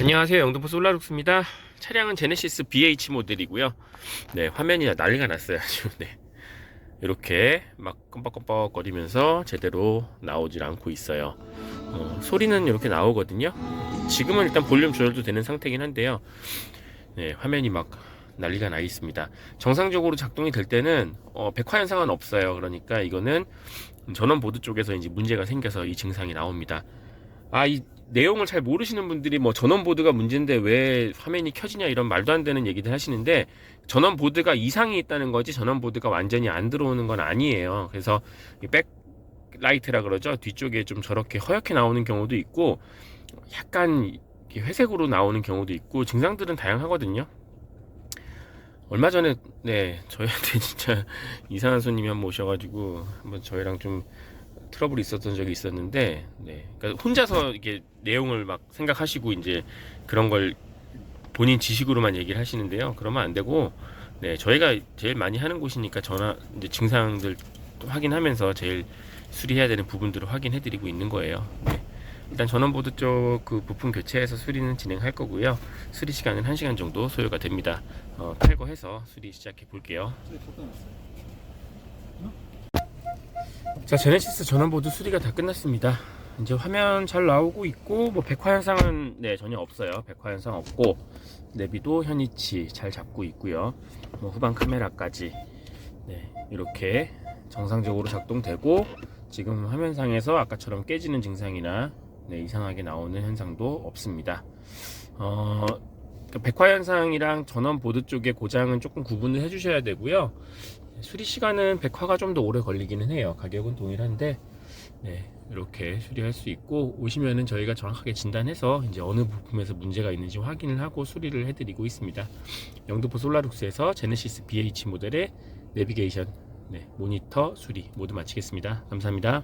안녕하세요. 영등포 솔라룩스입니다. 차량은 제네시스 BH 모델이고요. 네 화면이 난리가 났어요 지금 네. 이렇게 막 껌뻑껌뻑 거리면서 제대로 나오질 않고 있어요. 어, 소리는 이렇게 나오거든요. 지금은 일단 볼륨 조절도 되는 상태긴 한데요. 네 화면이 막 난리가 나 있습니다. 정상적으로 작동이 될 때는 어, 백화 현상은 없어요. 그러니까 이거는 전원 보드 쪽에서 이제 문제가 생겨서 이 증상이 나옵니다. 아, 이 내용을 잘 모르시는 분들이 뭐 전원 보드가 문제인데 왜 화면이 켜지냐 이런 말도 안 되는 얘기들 하시는데 전원 보드가 이상이 있다는 거지 전원 보드가 완전히 안 들어오는 건 아니에요. 그래서 이 백라이트라 그러죠. 뒤쪽에 좀 저렇게 허옇게 나오는 경우도 있고 약간 회색으로 나오는 경우도 있고 증상들은 다양하거든요. 얼마 전에 네 저희한테 진짜 이상한 손님이 한 번 오셔가지고 한번 저희랑 좀 트러블이 있었던 적이 있었는데, 네. 그러니까 혼자서 이게 내용을 막 생각하시고 이제 그런 걸 본인 지식으로만 얘기를 하시는데요. 그러면 안 되고, 네. 저희가 제일 많이 하는 곳이니까 전화, 이제 증상들 확인하면서 제일 수리해야 되는 부분들을 확인해 드리고 있는 거예요. 네. 일단 전원보드 쪽 그 부품 교체해서 수리는 진행할 거고요. 수리 시간은 1시간 정도 소요가 됩니다. 어, 탈거해서 수리 시작해 볼게요. 자 제네시스 전원보드 수리가 다 끝났습니다. 이제 화면 잘 나오고 있고 뭐 백화 현상은 네 전혀 없어요. 백화 현상 없고 내비도 현위치 잘 잡고 있고요. 뭐 후방 카메라까지 네 이렇게 정상적으로 작동되고 지금 화면상에서 아까처럼 깨지는 증상이나 네, 이상하게 나오는 현상도 없습니다. 어, 그 백화 현상이랑 전원 보드 쪽의 고장은 조금 구분을 해주셔야 되고요 수리 시간은 백화가 좀 더 오래 걸리기는 해요. 가격은 동일한데 네, 이렇게 수리할 수 있고 오시면은 저희가 정확하게 진단해서 이제 어느 부품에서 문제가 있는지 확인을 하고 수리를 해드리고 있습니다. 영등포 솔라룩스에서 제네시스 BH 모델의 내비게이션, 네, 모니터 수리 모두 마치겠습니다. 감사합니다.